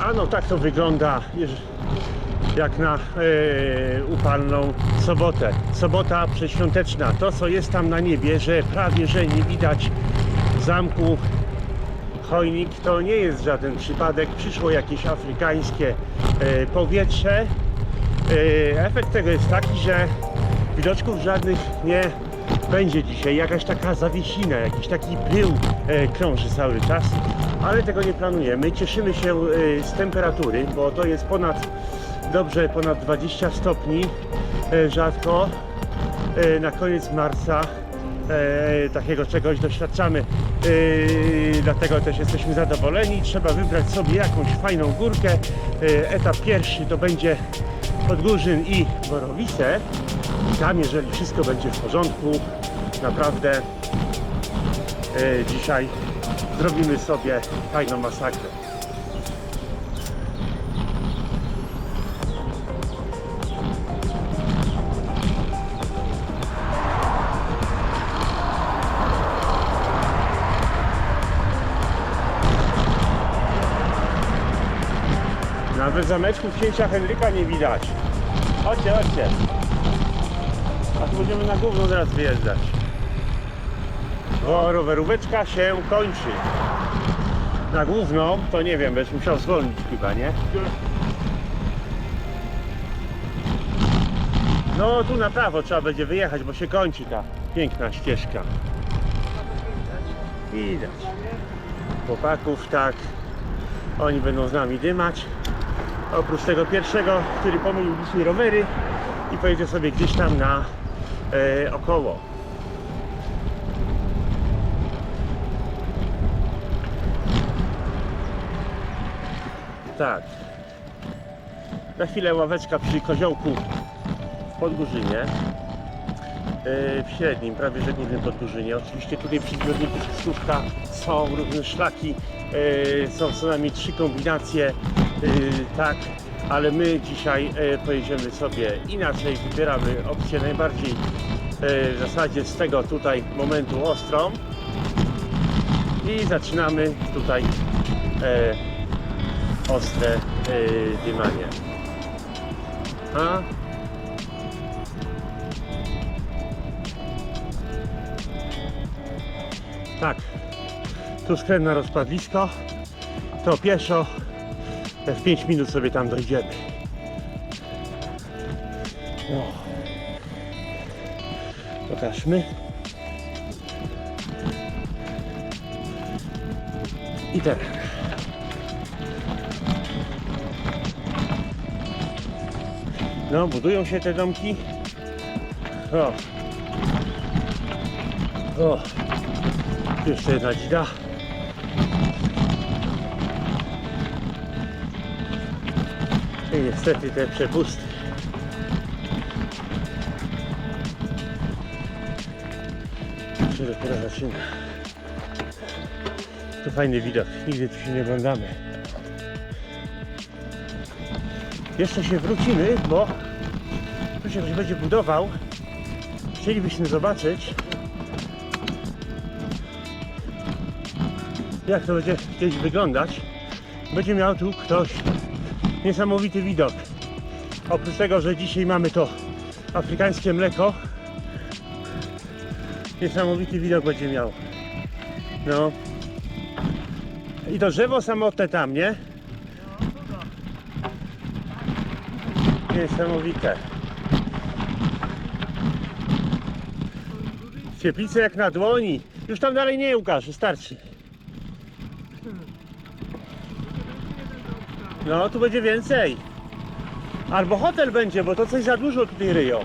A no tak to wygląda jak na e, upalną sobotę. Sobota przedświąteczna. To co jest tam na niebie, że prawie że nie widać zamku Chojnik, to nie jest żaden przypadek. Przyszło jakieś afrykańskie e, powietrze. E, efekt tego jest taki, że widoczków żadnych nie będzie dzisiaj. Jakaś taka zawiesina, jakiś taki pył e, krąży cały czas, ale tego nie planujemy. Cieszymy się e, z temperatury, bo to jest ponad, dobrze ponad 20 stopni, e, rzadko. E, na koniec marca takiego czegoś doświadczamy. Dlatego też jesteśmy zadowoleni. Trzeba wybrać sobie jakąś fajną górkę. Etap pierwszy to będzie Podgórzyn i Borowice. Tam, jeżeli wszystko będzie w porządku, naprawdę dzisiaj zrobimy sobie fajną masakrę. Nawet zameczków księcia Henryka nie widać. Chodźcie, chodźcie. A tu będziemy na główną teraz wyjeżdżać. Bo roweróweczka się kończy. Na główną to nie wiem, będziesz musiał zwolnić chyba, nie? No tu na prawo trzeba będzie wyjechać, bo się kończy ta piękna ścieżka. Widać. Chłopaków tak. Oni będą z nami dymać. Oprócz tego pierwszego, który pomylił dzisiaj rowery i pojedzie sobie gdzieś tam na e, około. Tak. Na chwilę ławeczka przy koziołku w Podgórzynie. E, w średnim, prawie że głównym Podgórzynie. Oczywiście tutaj przy zbiorniku Krzyżówka są różne szlaki, e, są co najmniej trzy kombinacje, e, tak, ale my dzisiaj e, pojedziemy sobie inaczej, wybieramy opcję najbardziej e, w zasadzie z tego tutaj momentu ostrą i zaczynamy tutaj e, ostre e, dymanie. A Tak, tu skręt na rozpadlisko, to pieszo w 5 minut sobie tam dojdziemy. No. Pokażmy. I teraz. No, budują się te domki. O. O. Jeszcze jedna dzida. I niestety te przepusty. Się dopiero zaczyna. To fajny widok. Nigdy tu się nie oglądamy. Jeszcze się wrócimy, bo się ktoś będzie budował. Chcielibyśmy zobaczyć, jak to będzie kiedyś wyglądać. Będzie miał tu ktoś niesamowity widok. Oprócz tego, że dzisiaj mamy to afrykańskie mleko, niesamowity widok będzie miał. No. I to drzewo samotne tam, nie? Niesamowite. Cieplice jak na dłoni. Już tam dalej nie Łukasz, starczy. No, tu będzie więcej. Albo hotel będzie, bo to coś za dużo tutaj ryją.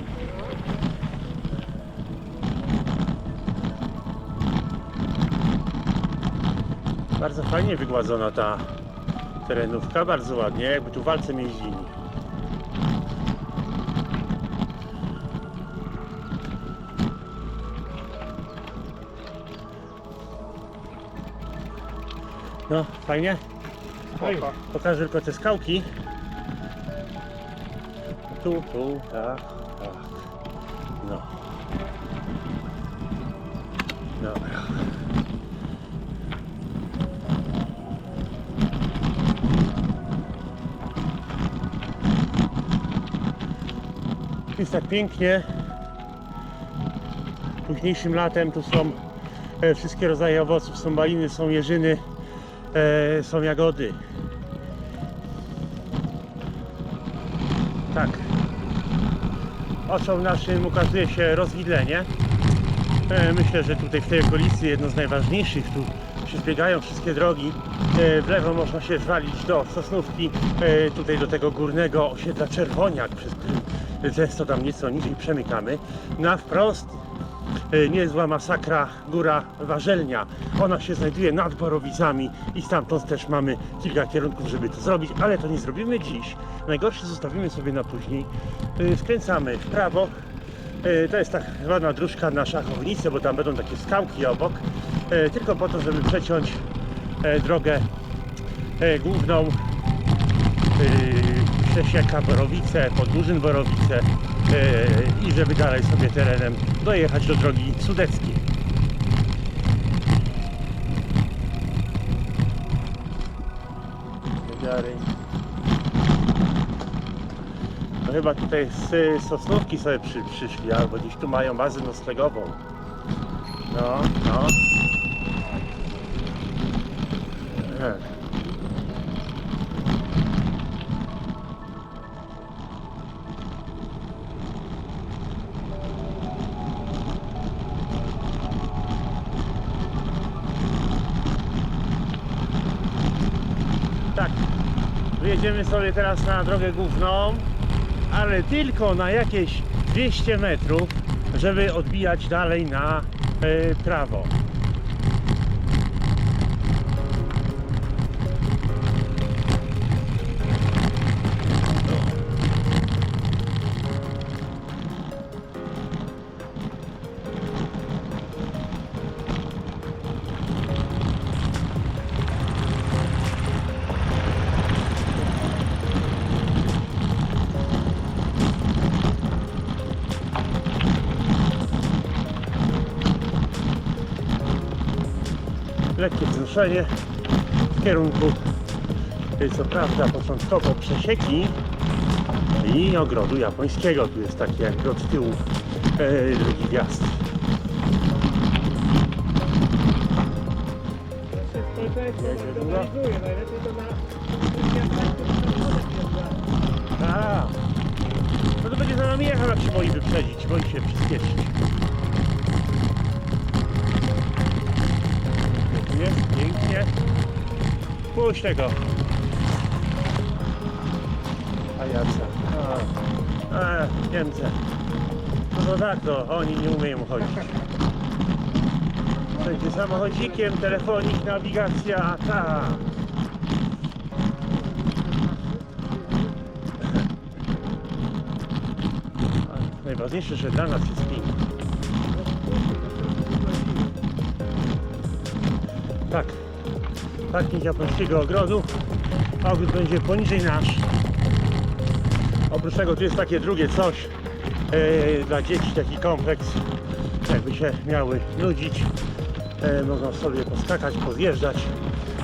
Bardzo fajnie wygładzona ta terenówka, bardzo ładnie, jakby tu walce jeździli. No, fajnie? Pokażę tylko te skałki. Tu, tu, tak, tak. No. Dobra. Jest tak pięknie. Późniejszym latem tu są e, wszystkie rodzaje owoców, są baliny, są jeżyny e, są jagody. Tak. Oczom naszym ukazuje się rozwidlenie. E, Myślę, że tutaj w tej okolicy jedno z najważniejszych. Tu się zbiegają wszystkie drogi. E, W lewo można się zwalić do Sosnówki, e, tutaj do tego górnego osiedla Czerwoniak, przez który często tam nieco niżej przemykamy. Na wprost niezła masakra Góra Warzelnia. Ona się znajduje nad Borowicami i stamtąd też mamy kilka kierunków, żeby to zrobić, ale to nie zrobimy dziś. Najgorsze zostawimy sobie na później. E, Skręcamy w prawo. E, To jest tak zwana dróżka na szachownicę, bo tam będą takie skałki obok. E, Tylko po to, żeby przeciąć e, drogę e, główną e, Przesieka Borowice, Podgórzyn Borowice e, i żeby dalej sobie terenem dojechać do drogi sudeckiej. No chyba tutaj z Sosnówki sobie przy, przyszli, albo gdzieś tu mają bazę noclegową. No, no. Wyjedziemy sobie teraz na drogę główną, ale tylko na jakieś 200 metrów, żeby odbijać dalej na e, prawo. Lekkie wzruszenie w kierunku co prawda początkowo przesieki i ogrodu japońskiego. Tu jest taki jakby od tyłu e, drugi wjazd. No za nami jechał jak się boi wyprzedzić, boi się przyspieszyć. Jest pięknie. Puść tego. A jaca. A, a, Niemcy. No to tak to, oni nie umieją chodzić. Będzie samochodzikiem, telefonik, nawigacja, ta. Najważniejsze, że dla nas jest pięknie. Tak. Parking japońskiego ogrodu. Ogród będzie poniżej nasz. Oprócz tego tu jest takie drugie coś e, dla dzieci, taki kompleks. Jakby się miały nudzić. E, mogą sobie poskakać, pozjeżdżać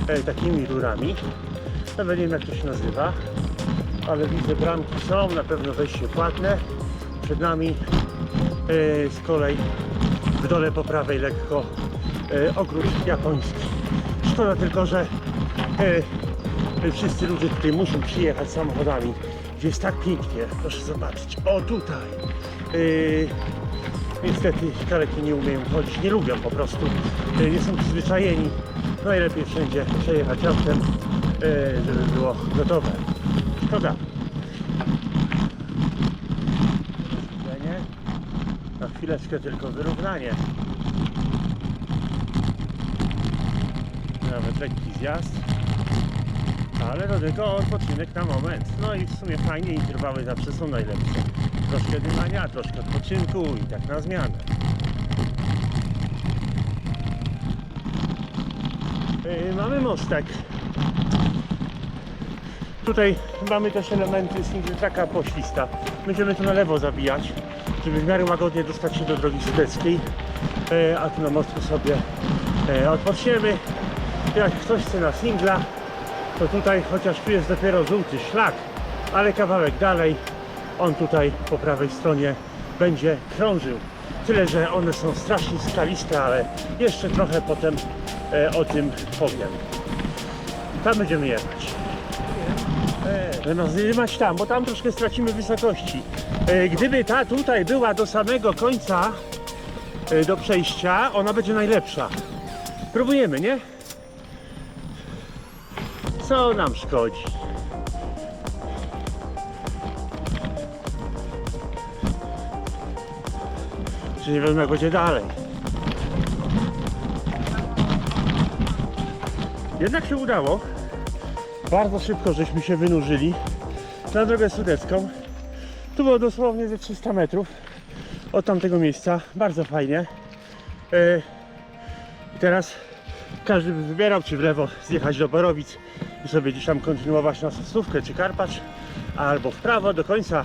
e, takimi rurami. Nawet nie wiem jak to się nazywa. Ale widzę bramki są, na pewno wejście płatne. Przed nami e, z kolei w dole po prawej lekko e, ogród japoński. Szkoda tylko, że e, wszyscy ludzie tutaj muszą przyjechać samochodami, gdzie jest tak pięknie. Proszę zobaczyć. O tutaj. Niestety kaleki nie umieją chodzić, nie lubią po prostu. Nie są przyzwyczajeni. Najlepiej wszędzie przejechać autem, żeby było gotowe. Szkoda. Wyrównanie. Na chwileczkę tylko wyrównanie. Nawet lekki zjazd. Ale to tylko odpoczynek na moment. No i w sumie fajnie interwały zawsze są najlepsze. Troszkę dymania, troszkę odpoczynku i tak na zmianę. Yy, mamy mostek. Tutaj mamy też elementy single tracka poślista. Będziemy tu na lewo zabijać, żeby w miarę łagodnie dostać się do drogi sudeckiej. E, a tu na mostku sobie e, odpoczniemy. Jak ktoś chce na singla, to tutaj, chociaż tu jest dopiero żółty szlak, ale kawałek dalej on tutaj po prawej stronie będzie krążył. Tyle, że one są strasznie skaliste, ale jeszcze trochę potem e, o tym powiem. Tam będziemy jechać. E, no, zjechać tam, bo tam troszkę stracimy wysokości. E, gdyby ta tutaj była do samego końca e, do przejścia, ona będzie najlepsza. Próbujemy, nie? Co nam szkodzi? Czy nie wiem jak będzie dalej. Jednak się udało. Bardzo szybko żeśmy się wynurzyli na drogę sudecką. Tu było dosłownie ze 300 metrów od tamtego miejsca. Bardzo fajnie. E, I teraz każdy by wybierał, czy w lewo zjechać do Borowic i sobie gdzieś tam kontynuować na Sosnówkę czy Karpacz, albo w prawo do końca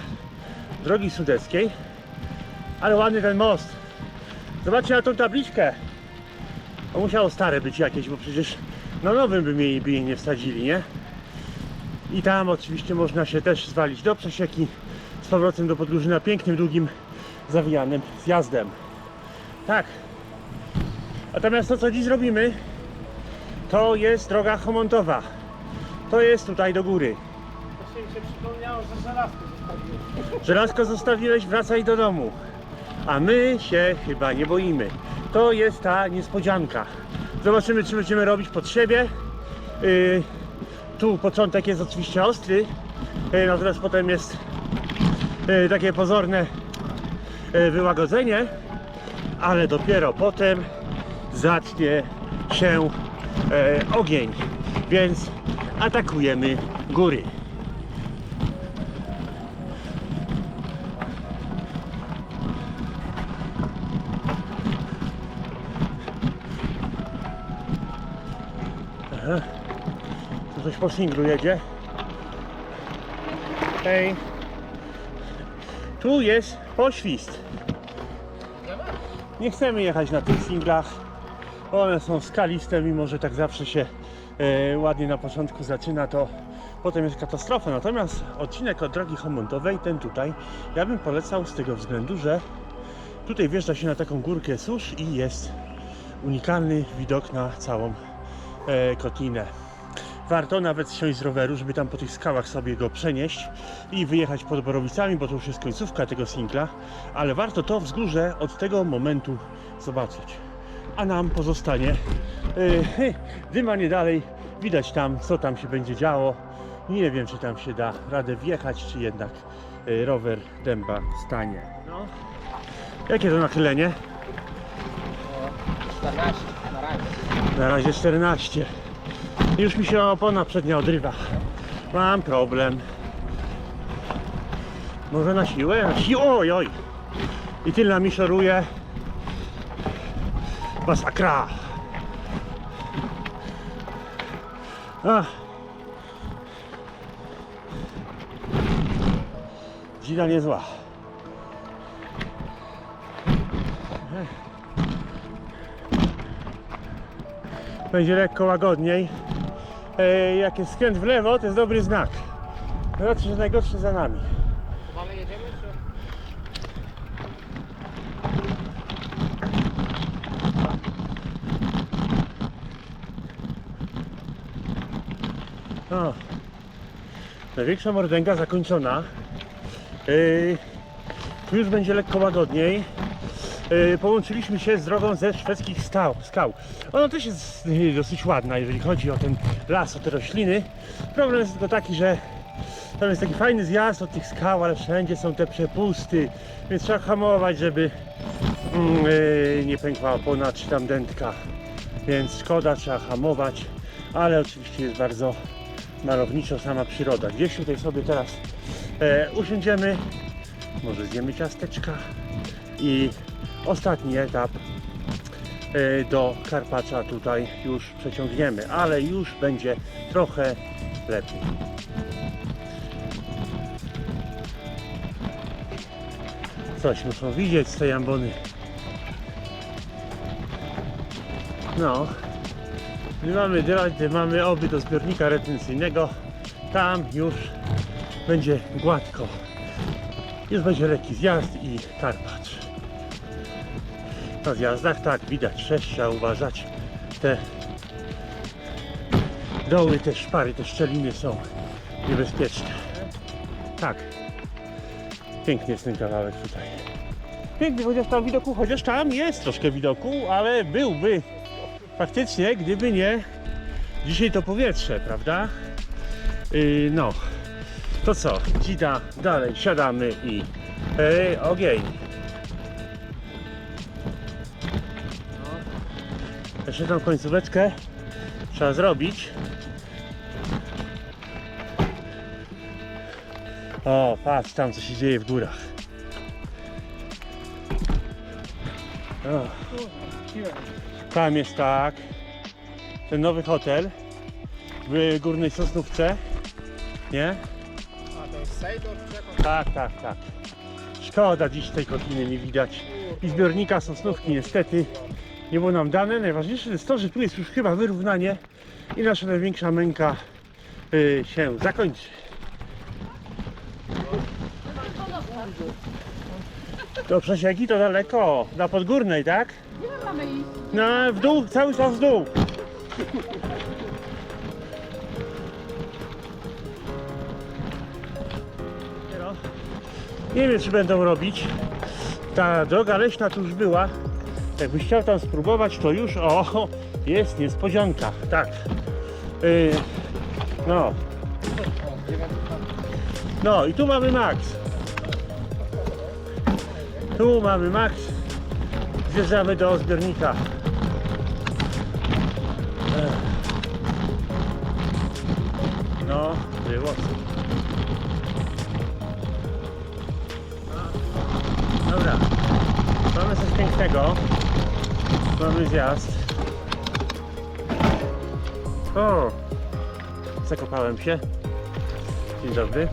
drogi sudeckiej. Ale ładny ten most. Zobaczcie na tą tabliczkę. To musiało stare być jakieś, bo przecież na nowym by jej, by jej nie wsadzili, nie? I tam oczywiście można się też zwalić do przesieki z powrotem do Podgórzyna pięknym, długim, zawijanym zjazdem. Tak. Natomiast to, co dziś zrobimy, to jest droga Chomontowa. To jest tutaj do góry. Właśnie mi się przypomniało, że żelazko zostawiłem. Żelazko zostawiłeś, wracaj do domu. A my się chyba nie boimy. To jest ta niespodzianka. Zobaczymy, czy będziemy robić pod siebie. Yy, tu początek jest oczywiście ostry, yy, natomiast potem jest yy, takie pozorne yy, wyłagodzenie, ale dopiero potem zacznie się ogień. Więc atakujemy góry. Po singlu jedzie. Hej. Tu jest poświst. Nie chcemy jechać na tych singlach. One są skaliste, mimo że tak zawsze się e, ładnie na początku zaczyna, to potem jest katastrofa. Natomiast odcinek od drogi Homontowej, ten tutaj, ja bym polecał z tego względu, że tutaj wjeżdża się na taką górkę susz i jest unikalny widok na całą e, kotlinę. Warto nawet siąść z roweru, żeby tam po tych skałach sobie go przenieść i wyjechać pod Borowicami, bo to już jest końcówka tego singla, ale warto to wzgórze od tego momentu zobaczyć. A nam pozostanie yy, dymanie dalej, widać tam co tam się będzie działo. Nie wiem czy tam się da radę wjechać, czy jednak yy, rower dęba stanie. No. Jakie to nachylenie? 14 na razie. Na razie 14. Już mi się opona przednia odrywa. Mam problem. Może na siłę? Na siłę? Oj, oj. I tylna mi szoruje. Masakra. Ach. Dzida niezła. będzie lekko łagodniej. E, jak jest skręt w lewo, to jest dobry znak. Znaczy, że najgorszy za nami. Mamy jedziemy czy? O. Największa mordęga zakończona. E, tu już będzie lekko łagodniej. E, połączyliśmy się z drogą ze szwedzkich skał. Ona też jest e, dosyć ładna, jeżeli chodzi o ten las, o te rośliny. Problem jest tylko taki, że tam jest taki fajny zjazd od tych skał, ale wszędzie są te przepusty, więc trzeba hamować, żeby e, nie pękła opona czy tam dętka. Więc szkoda, trzeba hamować, ale oczywiście jest bardzo malowniczo sama przyroda. Gdzieś tutaj sobie teraz e, usiądziemy, może zjemy ciasteczka i ostatni etap e, do Karpacza tutaj już przeciągniemy, ale już będzie trochę lepiej. Coś muszą widzieć z tej ambony. No. My mamy dylać, mamy oby do zbiornika retencyjnego. Tam już będzie gładko. Już będzie lekki zjazd i Karpacz. Na zjazdach tak, widać, też trzeba uważać. Te doły, te szpary, te szczeliny są niebezpieczne. Tak. Piękny jest ten kawałek tutaj. Piękny, chociaż tam widoku, chociaż tam jest troszkę widoku, ale byłby faktycznie, gdyby nie dzisiaj to powietrze, prawda? Yy, no, to co? Dzida, dalej, siadamy i yy, ogień. Jeszcze tą końcóweczkę trzeba zrobić. O, patrz tam co się dzieje w górach. O. Tam jest tak. Ten nowy hotel w Górnej Sosnówce. Nie? A to jest Sejdor Tak, tak, tak. Szkoda dziś tej kotliny nie widać. I zbiornika Sosnówki niestety nie było nam dane. Najważniejsze jest to, że tu jest już chyba wyrównanie i nasza największa męka y, się zakończy. Do przesieki to daleko, na Podgórnej, tak? Gdzie mamy iść? No, w dół, cały czas w dół. Nie wiem, czy będą robić. Ta droga leśna tu już była. Jakbyś chciał tam spróbować, to już o, jest niespodzianka. Tak. Yy, no. No i tu mamy Max. Tu mamy Max. Zjeżdżamy do zbiornika. Ech. No, było. Dobra. Mamy coś pięknego. Mamy zjazd. O! Zakopałem się. Dzień dobry.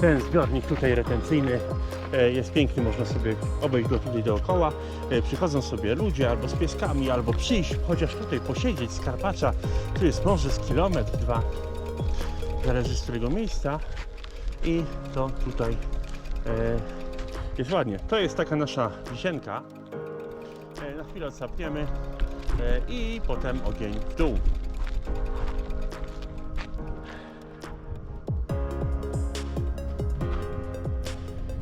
Ten zbiornik tutaj retencyjny e, jest piękny, można sobie obejść go tutaj dookoła. E, Przychodzą sobie ludzie albo z pieskami, albo przyjść, chociaż tutaj posiedzieć z Karpacza. Tu jest może z kilometr, dwa, zależy z którego miejsca. I to tutaj e, jest ładnie. To jest taka nasza wisienka. E, Na chwilę odsapniemy e, i potem ogień w dół.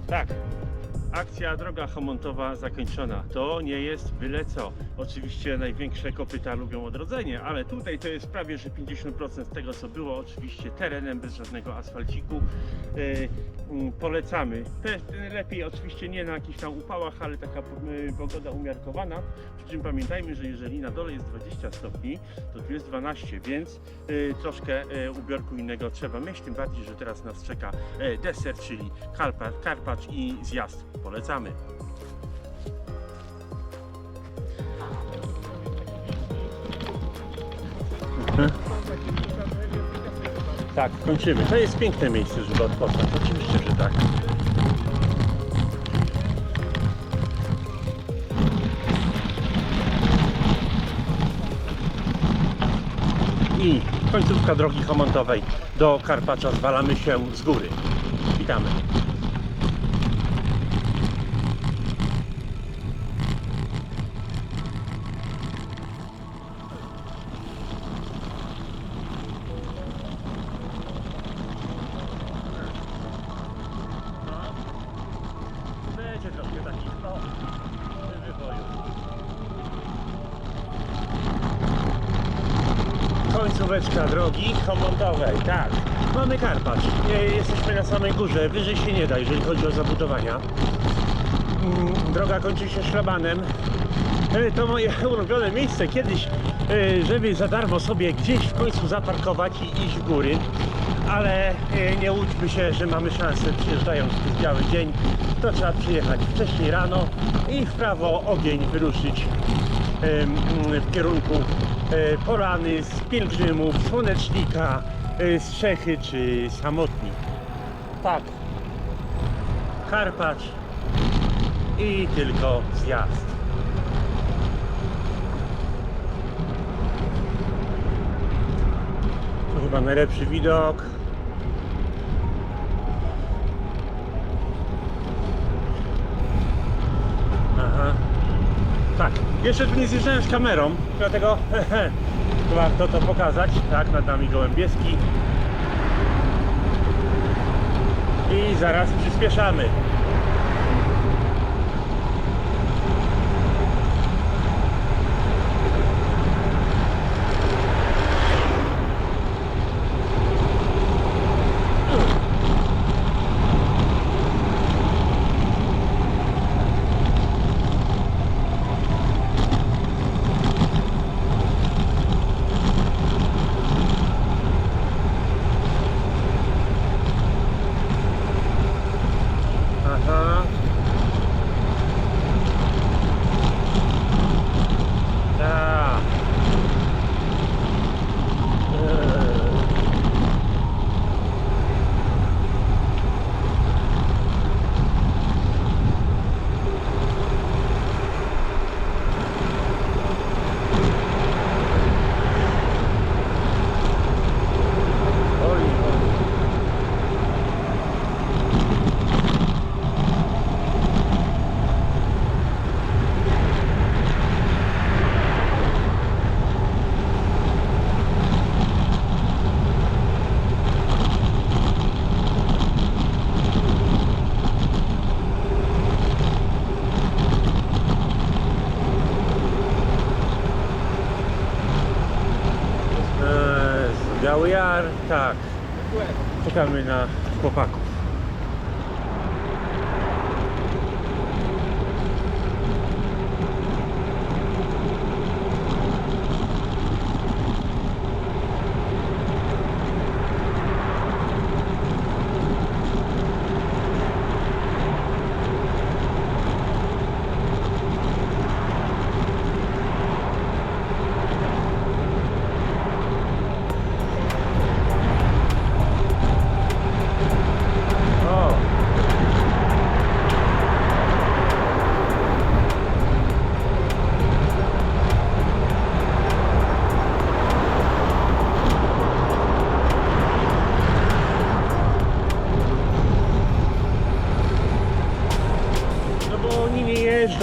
Tak. Akcja droga homontowa zakończona. To nie jest byle co. Oczywiście największe kopyta lubią odrodzenie, ale tutaj to jest prawie że 50% z tego co było oczywiście terenem bez żadnego asfalciku. Yy, polecamy. Lepiej oczywiście nie na jakichś tam upałach, ale taka pogoda umiarkowana. Przy czym pamiętajmy, że jeżeli na dole jest 20 stopni, to tu jest 12, więc yy, troszkę yy, ubiorku innego trzeba mieć. Tym bardziej, że teraz nas czeka deser, czyli Karpacz, Karpacz i zjazd. Polecamy. Tak, kończymy. To jest piękne miejsce, żeby odpocząć. Oczywiście, że tak. I końcówka drogi homontowej do Karpacza zwalamy się z góry. Witamy. Samej górze, wyżej się nie da, jeżeli chodzi o zabudowania. Mm, Droga kończy się szlabanem. E, To moje ulubione miejsce kiedyś, e, żeby za darmo sobie gdzieś w końcu zaparkować i iść w góry. Ale e, nie łudźmy się, że mamy szansę przyjeżdżając w biały dzień. To trzeba przyjechać wcześniej rano i w prawo ogień wyruszyć w kierunku Porany, z Pielgrzymów, Słonecznika, z Czechy czy Samotni tak. Karpacz i tylko zjazd. To chyba najlepszy widok. Aha. Tak, jeszcze tu nie zjeżdżałem z kamerą, dlatego warto to pokazać. Tak, nad nami gołębieski. I zaraz przyspieszamy.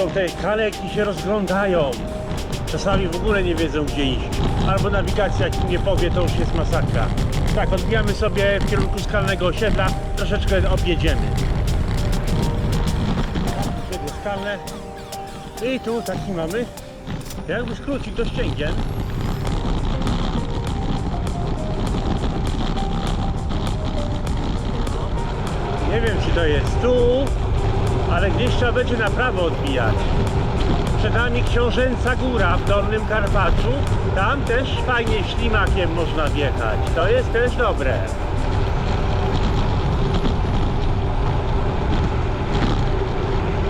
Te kaleki się rozglądają. Czasami w ogóle nie wiedzą gdzie iść. Albo nawigacja jak im nie powie, to już jest masakra. Tak, odbijamy sobie w kierunku skalnego osiedla, troszeczkę objedziemy. Osiedle skalne. I tu taki mamy. Jakby skrócić do ścięgien. Nie wiem czy to jest tu, ale gdzieś trzeba będzie na prawo odbijać. Przed nami Książęca Góra w Dolnym Karpaczu. Tam też fajnie ślimakiem można wjechać. To jest też dobre.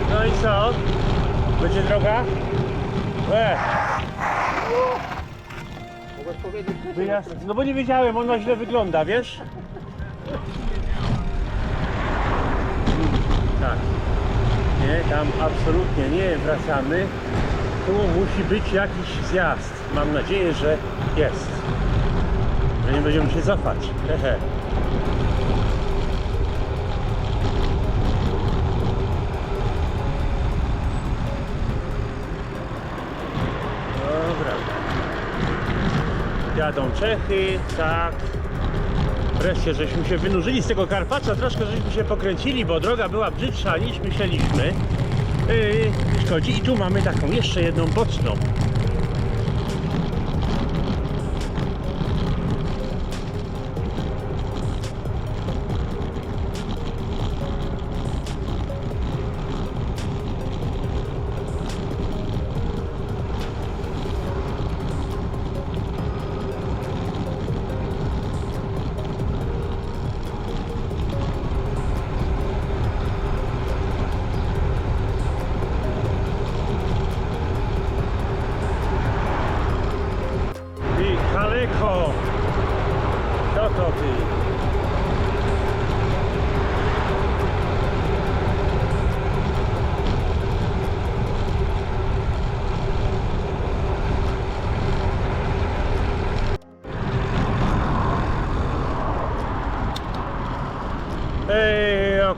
No i co? Będzie droga? Że wyjazd. No bo nie wiedziałem, ona źle wygląda, wiesz? Tak. Nie, tam absolutnie nie wracamy. Tu musi być jakiś zjazd. Mam nadzieję, że jest. Że nie będziemy się cofać. Hehe. Dobra. Jadą Czechy, tak. Wreszcie żeśmy się wynurzyli z tego Karpacza, troszkę żeśmy się pokręcili, bo droga była brzydsza niż myśleliśmy. Yy, szkodzi. I tu mamy taką jeszcze jedną boczną.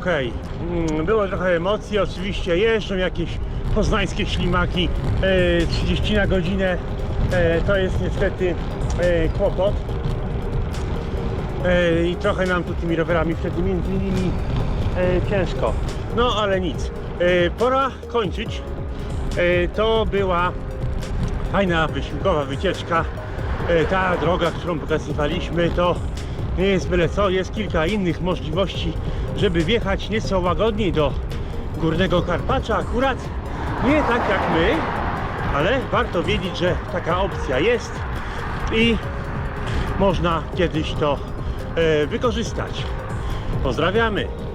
Okej. Mm, Było trochę emocji, oczywiście jeżdżą jakieś poznańskie ślimaki e, 30 na godzinę e, to jest niestety e, kłopot. E, I trochę nam tu tymi rowerami wtedy między innymi e, ciężko. No ale nic. E, pora kończyć. E, to była fajna wysiłkowa wycieczka. E, ta droga, którą pokazywaliśmy, to nie jest byle co. Jest kilka innych możliwości, żeby wjechać nieco łagodniej do Górnego Karpacza. Akurat nie tak jak my, ale warto wiedzieć, że taka opcja jest i można kiedyś to e, wykorzystać. Pozdrawiamy.